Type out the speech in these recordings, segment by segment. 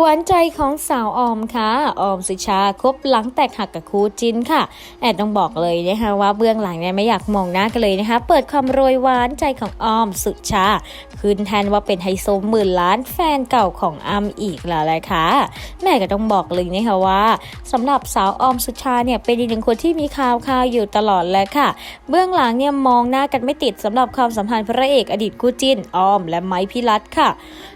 หวานใจของสาวออมค่ะ ออมสุชาคบหลังแตกหักกับครูจินค่ะ แอบต้องบอกเลยนะคะว่าเบื้องหลังเนี่ยไม่อยากมองหน้ากันเลยนะคะ เปิดความโรยหวานใจของออมสุชา ขึ้นแทนว่าเป็นไฮโซหมื่นล้านแฟนเก่าของอัมอีกแล้วแหละค่ะ แม่ก็ต้องบอกเลยนะคะว่าสำหรับสาวออมสุชาเนี่ยเป็นอีกหนึ่งคนที่มีข่าวข่าวอยู่ตลอดแหละค่ะ เบื้องหลังเนี่ยมองหน้ากันไม่ติดสำหรับความสัมพันธ์พระเอกอดีตคู่จินออม และไม้พิรัตค่ะ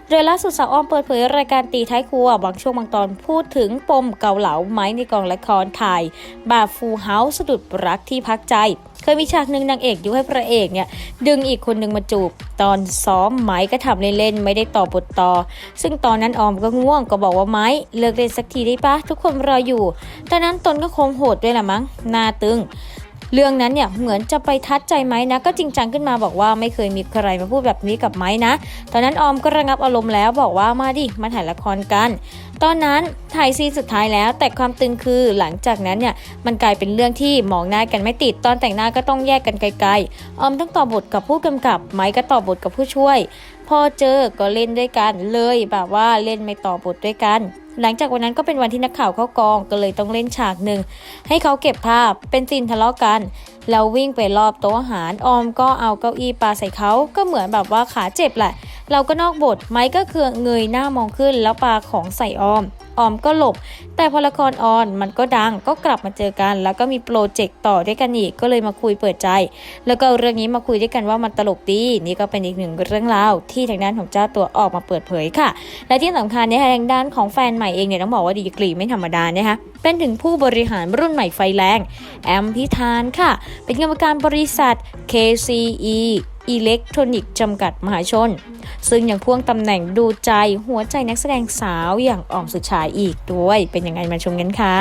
โดยล่าสุดสาวออมเปิดเผยรายการตีท้ายครัวบางช่วงบางตอนพูดถึงปมเกาเหลาไม้ในกองละครถ่ายบาฟูเฮาส์สะดุดรักที่พักใจ เคยมีฉากหนึ่งนางเอกยุให้พระเอกเนี่ย ดึงอีกคนหนึ่งมาจูบ ตอนซ้อมไม้ก็ทำเล่นๆไม่ได้ต่อบทต่อ ซึ่งตอนนั้นออมก็ง่วงก็บอกว่าไม้เลิกเล่นสักทีได้ปะทุกคนรออยู่ตอนนั้นตนก็คงโหดด้วยละมั้งหน้าตึง เรื่องนั้นเนี่ยเหมือนจะไปทัดใจไหมนะ ก็จริงจังขึ้นมาบอกว่าไม่เคยมีใครมาพูดแบบนี้กับไม้นะ ตอนนั้นออมก็ระงับอารมณ์แล้วบอกว่ามาดิมาถ่ายละครกัน ตอนนั้นถ่ายซีนสุดท้ายแล้ว แต่ความตึงคือหลังจากนั้นเนี่ยมันกลายเป็นเรื่องที่มองหน้ากันไม่ติด ตอนแต่งหน้าก็ต้องแยกกันไกลๆ ออมต้องต่อบทกับผู้กำกับ ไม้ก็ต่อบทกับผู้ช่วย พอเจอก็เล่นด้วยกันเลยแบบว่าเล่นไม่ต่อบทด้วยกัน หลังจากวันนั้นก็เป็นวันที่นักข่าวเข้ากองก็เลยต้องเล่นฉากหนึ่งให้เขาเก็บภาพเป็นซีนทะเลาะกันแล้ววิ่งไปรอบโต๊ะอาหารออมก็เอาเก้าอี้ปาใส่เขาก็เหมือนแบบว่าขาเจ็บแหละ เราก็นอกบทไม้ก็คือเงยหน้ามองขึ้นแล้วปาของใส่ออม ออมก็หลบ แต่พอละครออนมันก็ดังก็กลับมาเจอกัน แล้วก็มีโปรเจกต์ต่อด้วยกันอีกก็เลยมาคุยเปิดใจ แล้วก็เรื่องนี้มาคุยด้วยกันว่ามันตลกดีนี่ก็เป็นอีกหนึ่งเรื่องราวที่ทางด้านของเจ้าตัวออกมาเปิดเผยค่ะ และที่สำคัญเนี่ยทางด้านของแฟนใหม่เองเนี่ยต้องบอกว่าดีกรีไม่ธรรมดานะคะเป็นถึงผู้บริหารรุ่นใหม่ไฟแรงแอมพิธานค่ะ เป็นกรรมการบริษัท KCE อิเล็กทรอนิกส์จำกัดมหาชน ซึ่งยังพ่วงตำแหน่งดูใจหัวใจนักแสดงสาวอย่างอ่อมสุชายอีกด้วย เป็นยังไงมาชมกันค่ะ